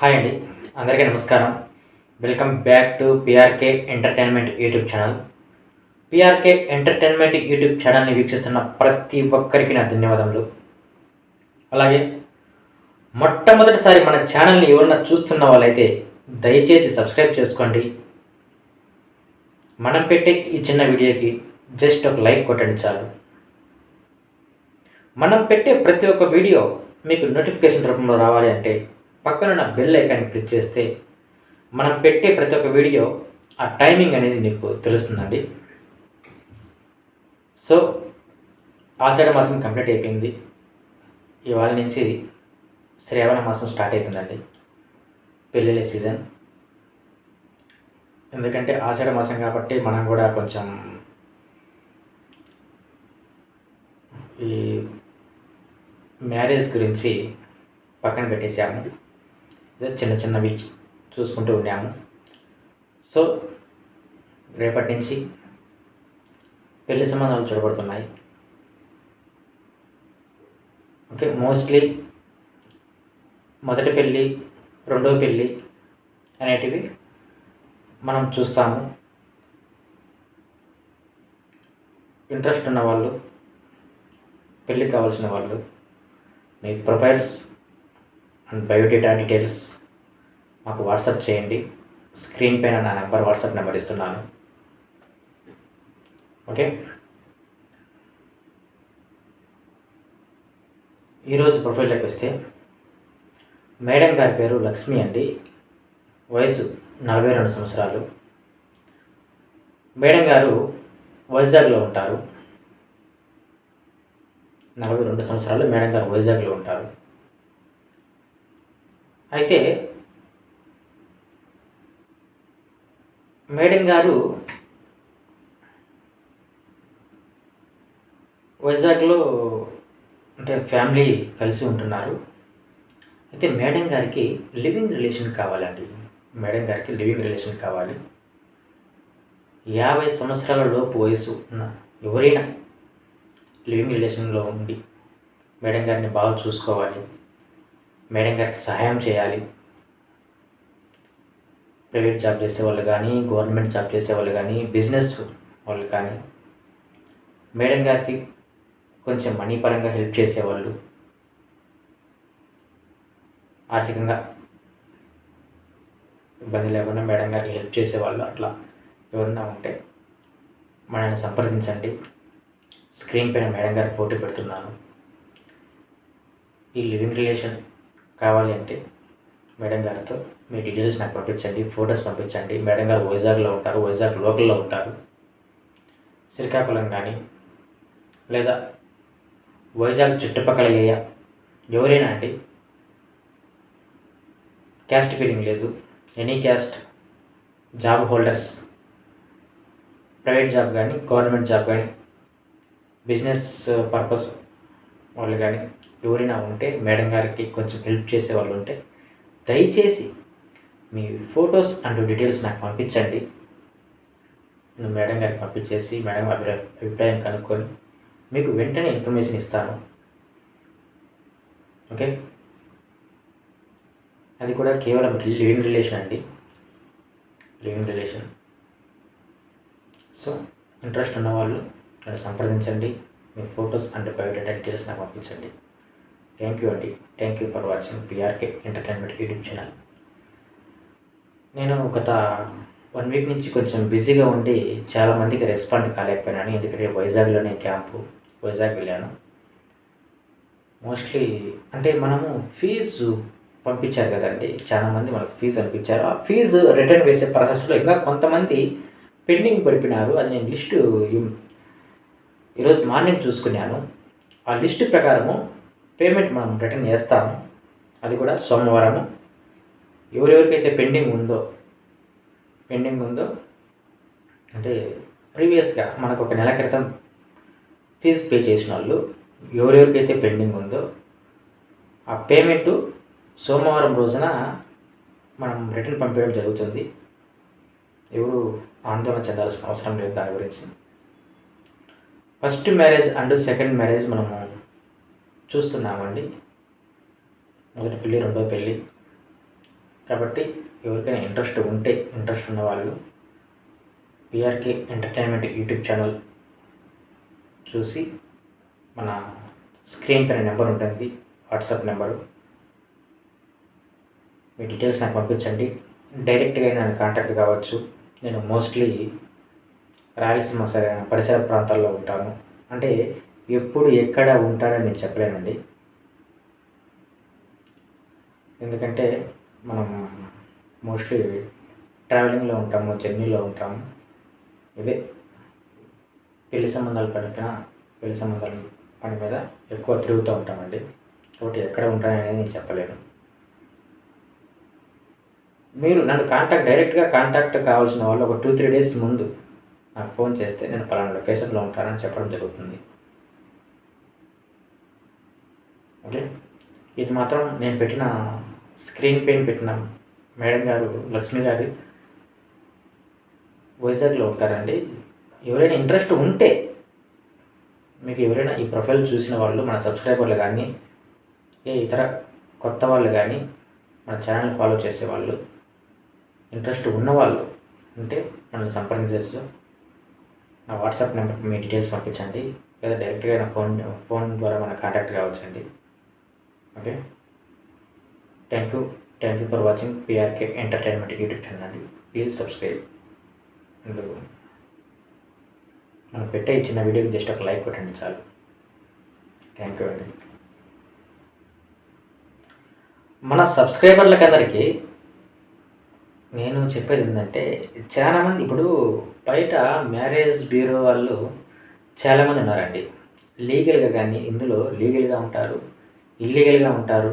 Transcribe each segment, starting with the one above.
Hi అండి. అందరికీ నమస్కారం. Welcome back to PRK entertainment YouTube channel PRK entertainment YouTube ఛానల్ని వీక్షిస్తున్న ప్రతి ఒక్కరికి నా ధన్యవాదములు. అలాగే మొట్టమొదటిసారి మన ఛానల్ని ఎవరన్నా చూస్తున్న వాళ్ళైతే దయచేసి సబ్స్క్రైబ్ చేసుకోండి. మనం పెట్టే ఈ చిన్న వీడియోకి జస్ట్ ఒక లైక్ కొట్టండి చాలు. మనం పెట్టే ప్రతి ఒక్క వీడియో మీకు నోటిఫికేషన్ రూపంలో రావాలి అంటే పక్కనున్న బెల్ ఐకాన్ని క్లిక్ చేస్తే మనం పెట్టే ప్రతి ఒక్క వీడియో ఆ టైమింగ్ అనేది మీకు తెలుస్తుందండి. సో ఆషాఢ మాసం కంప్లీట్ అయిపోయింది. ఇవాళ నుంచి శ్రావణ మాసం స్టార్ట్ అయిపోయిందండి. పెళ్ళిళ్ళ సీజన్ ఎందుకంటే ఆషాఢ మాసం కాబట్టి మనం కూడా కొంచెం ఈ మ్యారేజ్ గురించి పక్కన పెట్టేసాము చిన్న చిన్నవి చూసుకుంటూ ఉన్నాము. సో రేపటి నుంచి పెళ్ళి సంబంధాలు చూడబడుతున్నాయి. ఓకే మోస్ట్లీ మొదటి పెళ్ళి రెండవ పెళ్ళి అనేటివి మనం చూస్తాము. ఇంట్రెస్ట్ ఉన్న వాళ్ళు పెళ్ళి కావాల్సిన వాళ్ళు మీ ప్రొఫైల్స్ అండ్ బయోడేటా డీటెయిల్స్ మాకు వాట్సాప్ చేయండి. స్క్రీన్ పైన నా నెంబర్ వాట్సాప్ నెంబర్ ఇస్తున్నాను. ఓకే? ఈరోజు ప్రొఫైల్లోకి వస్తే మేడం గారి పేరు లక్ష్మి అండి. వయసు నలభై రెండు సంవత్సరాలు. మేడం గారు వైజాగ్లో ఉంటారు. నలభై రెండు సంవత్సరాలు మేడం గారు వైజాగ్లో ఉంటారు. అయితే మేడం గారు వైజాగ్లో అంటే ఫ్యామిలీ కలిసి ఉంటున్నారు. అయితే మేడం గారికి లివింగ్ రిలేషన్ కావాలండి. మేడం గారికి లివింగ్ రిలేషన్ కావాలి. యాభై సంవత్సరాల లోపు వయసు ఉన్న ఎవరైనా లివింగ్ రిలేషన్లో ఉండి మేడం గారిని బాగా చూసుకోవాలి. మేడం గారికి సహాయం చేయాలి. ప్రైవేట్ జాబ్ చేసే వాళ్ళు కానీ గవర్నమెంట్ జాబ్ చేసే వాళ్ళు కానీ బిజినెస్ వాళ్ళు కానీ మేడం గారికి కొంచెం మనీ పరంగా హెల్ప్ చేసేవాళ్ళు. ఆర్థికంగా ఇబ్బంది లేకుండా మేడం గారికి హెల్ప్ చేసేవాళ్ళు అట్లా ఎవరన్నా ఉంటే మనల్ని సంప్రదించండి. స్క్రీన్ పైన మేడం గారికి ఫోటో పెడుతున్నాను. ఈ లివింగ్ రిలేషన్ కావాలి అంటే మేడం గారితో మీ డీటెయిల్స్ నాకు పంపించండి ఫొటోస్ పంపించండి. మేడం గారు వైజాగ్లో ఉంటారు వైజాగ్ లోకల్లో ఉంటారు. శ్రీకాకుళం కానీ లేదా వైజాగ్ చుట్టుపక్కల ఏరియా ఎవరైనా అండి క్యాస్ట్ ఫీలింగ్ లేదు. Any caste job holders private job కానీ గవర్నమెంట్ జాబ్ కానీ బిజినెస్ పర్పస్ వాళ్ళు కానీ ఎవరైనా ఉంటే మేడం గారికి కొంచెం హెల్ప్ చేసే వాళ్ళు ఉంటే దయచేసి మీ ఫొటోస్ అండ్ డీటెయిల్స్ నాకు పంపించండి. నేను మేడం గారికి పంపించేసి మేడం అభిప్రాయం అభిప్రాయం కనుక్కొని మీకు వెంటనే ఇన్ఫర్మేషన్ ఇస్తాను. ఓకే అది కూడా కేవలం లివింగ్ రిలేషన్ అండి. లివింగ్ రిలేషన్ సో ఇంట్రెస్ట్ ఉన్న వాళ్ళు నన్ను సంప్రదించండి. మీ ఫొటోస్ అండ్ బయోడేటా డీటెయిల్స్ నాకు పంపించండి. థ్యాంక్ యూ అండి thank you for watching PRK entertainment YouTube channel నేను గత వన్ వీక్ నుంచి కొంచెం బిజీగా ఉండి చాలామందికి రెస్పాండ్ కాలేకపోయినాను. ఎందుకంటే వైజాగ్లోనే క్యాంపు వైజాగ్ వెళ్ళాను. మోస్ట్లీ అంటే మనము ఫీజు పంపించారు కదండి. చాలామంది మనకు ఫీజు పంపించారు ఆ ఫీజు రిటర్న్ వేసే ప్రాసెస్లో ఇంకా కొంతమంది పెండింగ్ పడిపినారు అది నేను లిస్టు ఈరోజు మార్నింగ్ చూసుకున్నాను. ఆ లిస్టు ప్రకారము పేమెంట్ మనం రిటర్న్ చేస్తాము. అది కూడా సోమవారము. ఎవరెవరికైతే పెండింగ్ ఉందో పెండింగ్ ఉందో అంటే ప్రీవియస్గా మనకు ఒక నెల క్రితం ఫీజు పే చేసిన వాళ్ళు ఎవరెవరికైతే పెండింగ్ ఉందో ఆ పేమెంట్ సోమవారం రోజున మనం రిటర్న్ పంపించడం జరుగుతుంది. ఎవరు ఆందోళన చెందాల్సిన అవసరం లేదు దాని గురించి. First marriage and second marriage మనము చూస్తున్నామండి. మొదటి పెళ్ళి రెండో పెళ్ళి. కాబట్టి ఎవరికైనా ఇంట్రెస్ట్ ఉంటే ఇంట్రెస్ట్ ఉన్నవాళ్ళు పిఆర్కే ఎంటర్టైన్మెంట్ యూట్యూబ్ ఛానల్ చూసి మన స్క్రీన్ పైన నెంబర్ ఉంటుంది వాట్సాప్ నెంబరు. మీ డీటెయిల్స్ నాకు పంపించండి. డైరెక్ట్గా నన్ను కాంటాక్ట్ కావచ్చు. నేను మోస్ట్లీ రాయలసీమ పరిసర ప్రాంతాల్లో ఉంటాను. అంటే ఎప్పుడు ఎక్కడ ఉంటాడని నేను చెప్పలేనండి. ఎందుకంటే మనం మోస్ట్లీ ట్రావెలింగ్లో ఉంటాము జర్నీలో ఉంటాము. ఇదే పెళ్ళి సంబంధాలు పడిన పెళ్ళి సంబంధాల పని మీద ఎక్కువ తిరుగుతూ ఉంటామండి. కాబట్టి ఎక్కడ ఉంటాననేది నేను చెప్పలేను. మీరు నన్ను కాంటాక్ట్ డైరెక్ట్గా కాంటాక్ట్ కావాల్సిన వాళ్ళు ఒక టూ త్రీ డేస్ ముందు నాకు ఫోన్ చేస్తే నేను పలానా లొకేషన్లో ఉంటానని చెప్పడం జరుగుతుంది. ఓకే? ఇది మాత్రం నేను పెట్టిన స్క్రీన్ పెయింట్ పెట్టిన మేడం గారు లక్ష్మి గారు వైజాగ్లో ఉంటారండి. ఎవరైనా ఇంట్రెస్ట్ ఉంటే మీకు ఎవరైనా ఈ ప్రొఫైల్ చూసిన వాళ్ళు మన సబ్స్క్రైబర్లు కానీ ఏ ఇతర కొత్త వాళ్ళు కానీ మన ఛానల్ ఫాలో చేసే వాళ్ళు ఇంట్రెస్ట్ ఉన్నవాళ్ళు ఉంటే మనల్ని సంప్రదించవచ్చు. నా వాట్సాప్ నెంబర్కి మీ డీటెయిల్స్ పంపించండి. లేదా డైరెక్ట్గా నా ఫోన్ ఫోన్ ద్వారా మన contact కావచ్చండి. Okay thank you thank you for watching PRK entertainment YouTube channel అండి ప్లీజ్ సబ్స్క్రైబ్ అండ్ మనం పెట్టే ఇచ్చిన చిన్న వీడియోకి జస్ట్ ఒక లైక్ కొట్టండి చాలు. థ్యాంక్ యూ అండి. మన సబ్స్క్రైబర్లకి అందరికీ నేను చెప్పేది ఏంటంటే చాలామంది ఇప్పుడు బయట మ్యారేజ్ బ్యూరో వాళ్ళు చాలామంది ఉన్నారండి. లీగల్గా కానీ ఇందులో లీగల్గా ఉంటారు. ఇల్లీగల్గా ఉంటారు.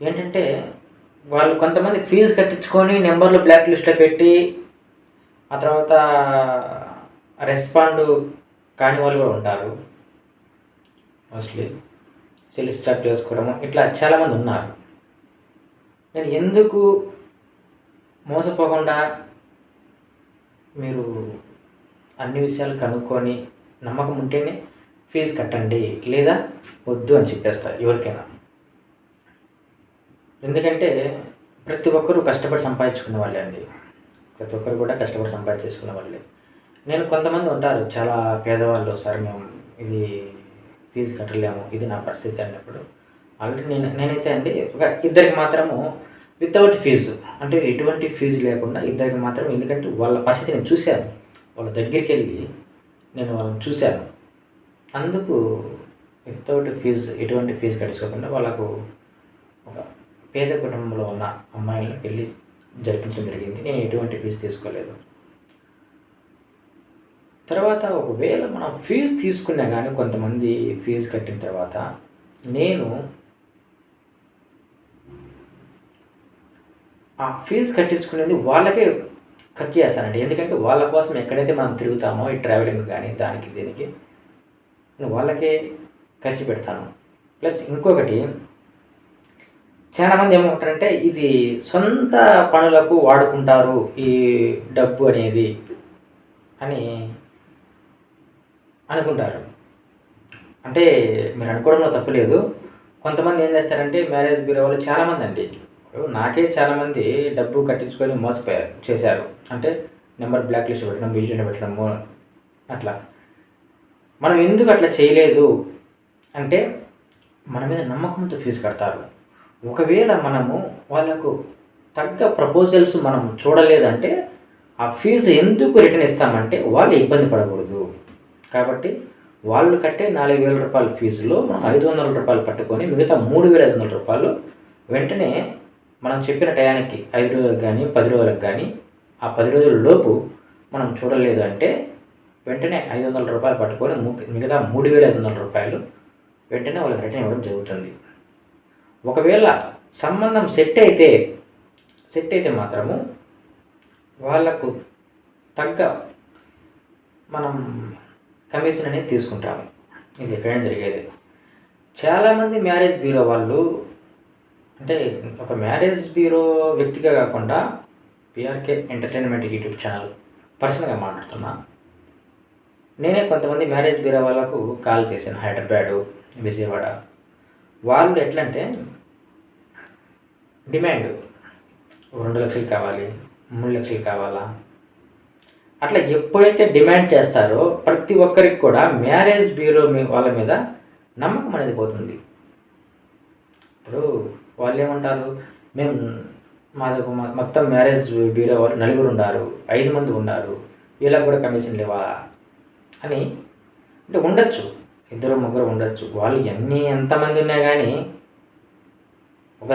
ఏంటంటే వాళ్ళు కొంతమంది ఫీజు కట్టించుకొని నెంబర్లు బ్లాక్ లిస్ట్లో పెట్టి ఆ తర్వాత రెస్పాండ్ కాని వాళ్ళు కూడా ఉంటారు. మోస్ట్లీ సెల్ స్టార్ట్ చేసుకోవడము ఇట్లా చాలామంది ఉన్నారు. నేను ఎందుకు మోసపోకుండా మీరు అన్ని విషయాలు కనుక్కొని నమ్మకం ఉంటేనే ఫీజు కట్టండి లేదా వద్దు అని చెప్పేస్తారు ఎవరికైనా. ఎందుకంటే ప్రతి ఒక్కరూ కష్టపడి సంపాదించుకున్న వాళ్ళే అండి. ప్రతి ఒక్కరు కూడా కష్టపడి సంపాదించేసుకున్న వాళ్ళే. నేను కొంతమంది ఉంటారు చాలా పేదవాళ్ళు సార్ మేము ఇది ఫీజు కట్టలేము ఇది నా పరిస్థితి అన్నప్పుడు. ఆల్రెడీ నేను నేనైతే అండి ఒక ఇద్దరికి మాత్రము వితౌట్ ఫీజు అంటే ఎటువంటి ఫీజు లేకుండా ఇద్దరికి మాత్రం ఎందుకంటే వాళ్ళ పరిస్థితి నేను చూశాను. వాళ్ళ దగ్గరికి వెళ్ళి నేను వాళ్ళని చూశాను. అందుకు వితౌట్ ఫీజు ఎటువంటి ఫీజు కట్టించుకోకుండా వాళ్ళకు ఒక పేద కుటుంబంలో ఉన్న అమ్మాయిలను పెళ్ళి జరిపించడం జరిగింది. నేను ఎటువంటి ఫీజు తీసుకోలేదు. తర్వాత ఒకవేళ మనం ఫీజు తీసుకున్నా కానీ కొంతమంది ఫీజు కట్టిన తర్వాత నేను ఆ ఫీజు కట్టించుకునేది వాళ్ళకే కట్ చేస్తానండి. ఎందుకంటే వాళ్ళ కోసం ఎక్కడైతే మనం తిరుగుతామో ఈ ట్రావెలింగ్ కానీ దానికి దీనికి వాళ్ళకే ఖర్చు పెడతాను. ప్లస్ ఇంకొకటి చాలామంది ఏమంటారంటే ఇది సొంత పనులకు వాడుకుంటారు ఈ డబ్బు అనేది అని అనుకుంటారు. అంటే మీరు అనుకోవడంలో తప్పులేదు కొంతమంది ఏం చేస్తారంటే మ్యారేజ్ బ్యూరో వాళ్ళు చాలామంది అండి. నాకే చాలామంది డబ్బు కట్టించుకొని మోసపోయారు చేశారు. అంటే నెంబర్ బ్లాక్ లిస్ట్ పెట్టడం విజిట్ పెట్టడము అట్లా. మనం ఎందుకు అట్లా చేయలేదు? అంటే మన మీద నమ్మకంతో ఫీజు కడతారు. ఒకవేళ మనము వాళ్ళకు తగ్గ ప్రపోజల్స్ మనం చూడలేదంటే ఆ ఫీజు ఎందుకు రిటర్న్ ఇస్తామంటే వాళ్ళు ఇబ్బంది పడకూడదు. కాబట్టి వాళ్ళు కట్టే నాలుగు వేల రూపాయల ఫీజులో మనం ఐదు వందల రూపాయలు పట్టుకొని మిగతా మూడు వేల ఐదు వందల రూపాయలు వెంటనే మనం చెప్పిన టయానికి ఐదు రోజులకు కానీ పది రోజులకు కానీ ఆ పది రోజుల లోపు మనం చూడలేదు అంటే వెంటనే ఐదు వందల రూపాయలు పట్టుకొని మిగతా మూడు వేల ఐదు వందల రూపాయలు వెంటనే వాళ్ళకి రిటర్న్ ఇవ్వడం జరుగుతుంది. ఒకవేళ సంబంధం సెట్ అయితే సెట్ అయితే మాత్రము వాళ్ళకు తగ్గ మనం కమిషన్ అనేది తీసుకుంటాము. ఇది ఎక్కడైనా జరిగేది. చాలామంది మ్యారేజ్ బ్యూరో వాళ్ళు అంటే ఒక మ్యారేజ్ బ్యూరో వ్యక్తిగా కాకుండా పిఆర్కే ఎంటర్టైన్మెంట్ యూట్యూబ్ ఛానల్ పర్సనల్గా మాట్లాడుతున్నా. నేనే కొంతమంది మ్యారేజ్ బ్యూరో వాళ్ళకు కాల్ చేశాను హైదరాబాదు విజయవాడ. వాళ్ళు ఎట్లంటే డిమాండ్. రెండు లక్షలు కావాలి మూడు లక్షలు కావాలా? అట్లా ఎప్పుడైతే డిమాండ్ చేస్తారో ప్రతి ఒక్కరికి కూడా మ్యారేజ్ బ్యూరో మీ వాళ్ళ మీద నమ్మకం అనేది పోతుంది. ఇప్పుడు వాళ్ళు ఏమంటారు మేము మాది మొత్తం మ్యారేజ్ బ్యూరో వాళ్ళు నలుగురు ఉన్నారు ఐదు మంది ఉన్నారు వీళ్ళకి కూడా కమిషన్ లేవా? అని అంటే ఉండొచ్చు. ఇద్దరు ముగ్గురు ఉండొచ్చు. వాళ్ళు ఎన్ని ఎంతమంది ఉన్నా కానీ ఒక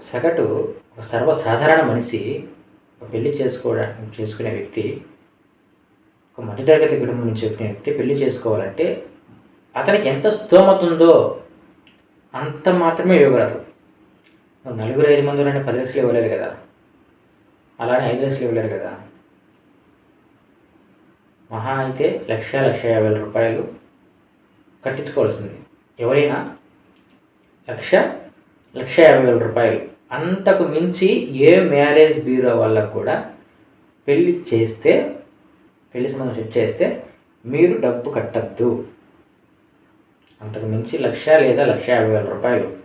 సగటు ఒక సర్వసాధారణ మనిషి ఒక పెళ్ళి చేసుకోవడానికి చేసుకునే వ్యక్తి ఒక మధ్యతరగతి కుటుంబం నుంచి చెప్పిన వ్యక్తి పెళ్ళి చేసుకోవాలంటే అతనికి ఎంత స్తోమత ఉందో అంత మాత్రమే ఇవ్వగలరు నలుగురు ఐదు మంది ఉన్న పది లక్షలు ఇవ్వలేరు కదా. అలానే ఐదు లక్షలు ఇవ్వలేరు కదా. మహా అయితే లక్ష లక్ష యాభై వేల రూపాయలు కట్టించుకోవాల్సింది. ఎవరైనా లక్ష లక్ష యాభై వేల రూపాయలు అంతకు మించి ఏ మ్యారేజ్ బ్యూరో వాళ్ళకు కూడా పెళ్ళి చేస్తే పెళ్ళి సంబంధం చెక్ చేస్తే మీరు డబ్బు కట్టద్దు. అంతకు మించి లక్ష లేదా లక్ష యాభై వేల రూపాయలు.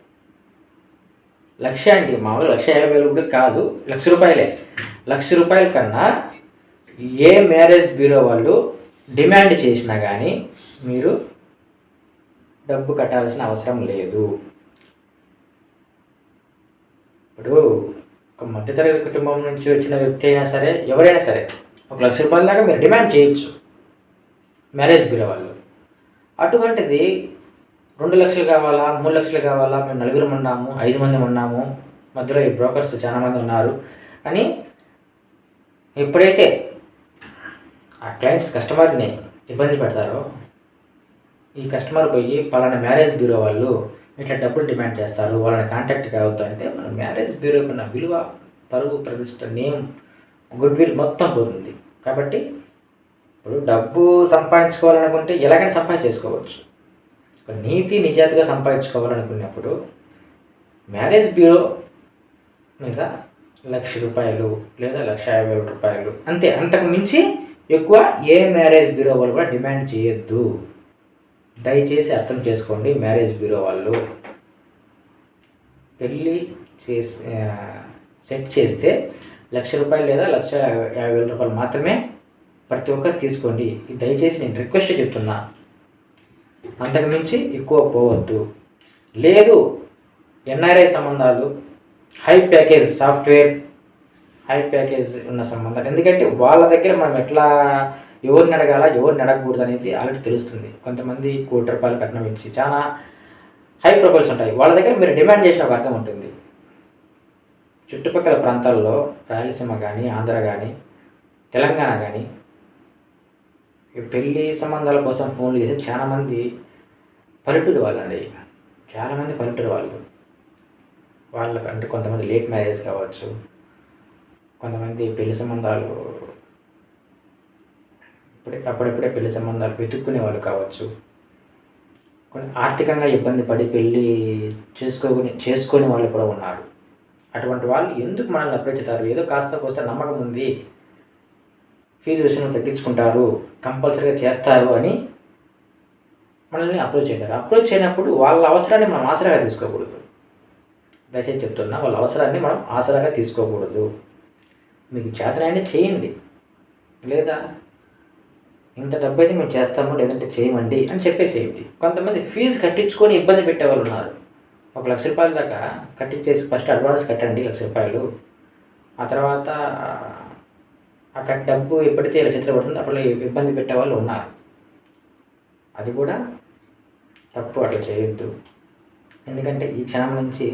లక్ష అండి మామూలు లక్ష యాభై వేలు కూడా కాదు లక్ష రూపాయలే. లక్ష రూపాయల కన్నా ఏ మ్యారేజ్ బ్యూరో వాళ్ళు డిమాండ్ చేసినా కానీ మీరు డబ్బు కట్టాల్సిన అవసరం లేదు. ఇప్పుడు ఒక మధ్యతరగతి కుటుంబం నుంచి వచ్చిన వ్యక్తి అయినా సరే ఎవరైనా సరే ఒక లక్ష రూపాయల దాకా మీరు డిమాండ్ చేయొచ్చు మ్యారేజ్ బ్యూరో వాళ్ళు. అటువంటిది రెండు లక్షలు కావాలా మూడు లక్షలు కావాలా మేము నలుగురు ఉన్నాము ఐదు మంది ఉన్నాము మధ్యలో ఈ బ్రోకర్స్ చాలామంది ఉన్నారు అని ఎప్పుడైతే ఆ క్లయింట్స్ కస్టమర్ని ఇబ్బంది పెడతారో ఈ కస్టమర్ పోయి పలానా మ్యారేజ్ బ్యూరో వాళ్ళు ఇట్లా డబ్బులు డిమాండ్ చేస్తారు వాళ్ళని కాంటాక్ట్ కావద్దు అంటే మన మ్యారేజ్ బ్యూరోకి ఉన్న విలువ పరుగు ప్రతిష్ట నేమ్ గుడ్ విల్ మొత్తం పోతుంది. కాబట్టి ఇప్పుడు డబ్బు సంపాదించుకోవాలనుకుంటే ఎలాగైనా సంపాదించేసుకోవచ్చు. నీతి నిజాతిగా సంపాదించుకోవాలనుకున్నప్పుడు మ్యారేజ్ బ్యూరో మీద లక్ష రూపాయలు లేదా లక్ష యాభై రూపాయలు అంతే అంతకు మించి ఎక్కువ ఏ మ్యారేజ్ బ్యూరో వాళ్ళు కూడా డిమాండ్ చేయొద్దు. దయచేసి అర్థం చేసుకోండి మ్యారేజ్ బ్యూరో వాళ్ళు. పెళ్ళి చేసి సెట్ చేస్తే లక్ష రూపాయలు లేదా లక్ష యాభై వేల రూపాయలు మాత్రమే ప్రతి ఒక్కరు తీసుకోండి. దయచేసి నేను రిక్వెస్ట్ చెప్తున్నా. అంతకు మించి ఎక్కువ పోవద్దు. లేదు ఎన్ఆర్ఐ సంబంధాలు high package software high package ఉన్న సంబంధాలు ఎందుకంటే వాళ్ళ దగ్గర మనం ఎట్లా ఎవరిని అడగాల ఎవరిని అడగకూడదు అనేది ఆల్రెడీ తెలుస్తుంది. కొంతమంది కోటి రూపాయలు కట్నం ఇచ్చి చాలా హై ప్రొఫైల్స్ ఉంటాయి. వాళ్ళ దగ్గర మీరు డిమాండ్ చేసే ఒక అర్థం ఉంటుంది. చుట్టుపక్కల ప్రాంతాల్లో రాయలసీమ కానీ ఆంధ్ర కానీ తెలంగాణ కానీ పెళ్ళి సంబంధాల కోసం ఫోన్లు చేసి చాలామంది పల్లెటూరు వాళ్ళండి. చాలామంది పల్లెటూరు వాళ్ళు. వాళ్ళకంటే కొంతమంది లేట్ మ్యారేజ్ కావచ్చు కొంతమంది పెళ్ళి సంబంధాలు ఇప్పుడే అప్పుడప్పుడే పెళ్ళి సంబంధాలు వెతుక్కునే వాళ్ళు కావచ్చు. కొన్ని ఆర్థికంగా ఇబ్బంది పడి పెళ్ళి చేసుకోని చేసుకొని వాళ్ళు కూడా ఉన్నారు. అటువంటి వాళ్ళు ఎందుకు మనల్ని అప్రోచ్ ఏదో కాస్త కోస్త నమ్మకం ఉంది. ఫీజు విషయంలో తగ్గించుకుంటారు. కంపల్సరీగా చేస్తారు అని మనల్ని అప్రోచ్ అవుతారు. అప్రోచ్ అయినప్పుడు వాళ్ళ అవసరాన్ని మనం ఆసరాగా తీసుకోకూడదు. దయచేసి చెప్తున్నా వాళ్ళ అవసరాన్ని మనం ఆసరాగా తీసుకోకూడదు. మీకు చేతనైనా చేయండి. లేదా ఇంత డబ్బు అయితే మేము చేస్తాము లేదంటే చేయమండి అని చెప్పేసేయండి. కొంతమంది ఫీజు కట్టించుకొని ఇబ్బంది పెట్టే వాళ్ళు ఉన్నారు. ఒక లక్ష రూపాయల దాకా కట్టించేసి ఫస్ట్ అడ్వాన్స్ కట్టండి లక్ష రూపాయలు. ఆ తర్వాత ఆ కట్ డబ్బు ఎప్పుడైతే ఇలా చేతిలో పడుతుందో అప్పుడు ఇబ్బంది పెట్టే వాళ్ళు ఉన్నారు. అది కూడా తప్పు అట్లా చేయొద్దు. ఎందుకంటే ఈ క్షణం నుంచి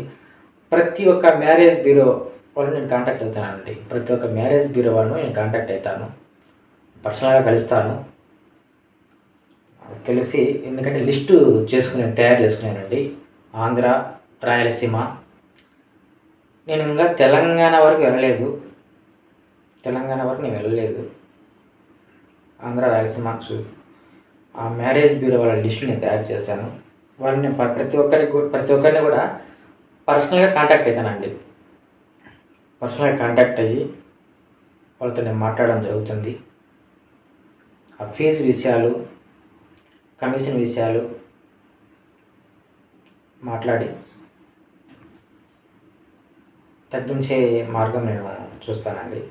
ప్రతి ఒక్క మ్యారేజ్ బ్యూరో వాళ్ళు నేను కాంటాక్ట్ అవుతానండి. ప్రతి ఒక్క మ్యారేజ్ బ్యూరో వాళ్ళను నేను కాంటాక్ట్ అవుతాను. పర్సనల్గా కలుస్తాను. తెలిసి ఎందుకంటే లిస్టు చేసుకుని తయారు చేసుకున్నానండి ఆంధ్ర రాయలసీమ. నేను ఇంకా తెలంగాణ వరకు వెళ్ళలేదు. తెలంగాణ వరకు నేను వెళ్ళలేదు. ఆంధ్ర రాయలసీమ ఆ మ్యారేజ్ బ్యూరో వాళ్ళ లిస్ట్ నేను తయారు చేశాను. వాళ్ళని ప్రతి ఒక్కరికి ప్రతి ఒక్కరిని కూడా పర్సనల్గా కాంటాక్ట్ అవుతానండి. పర్సనల్గా కాంటాక్ట్ అయ్యి వాళ్ళతో నేను మాట్లాడడం జరుగుతుంది. ఆ ఫీజు విషయాలు కమిషన్ విషయాలు మాట్లాడి తగ్గించే మార్గం నేను చూస్తానండి.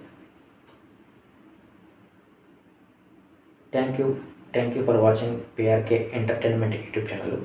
Thank you. Thank you for watching PRK entertainment YouTube channel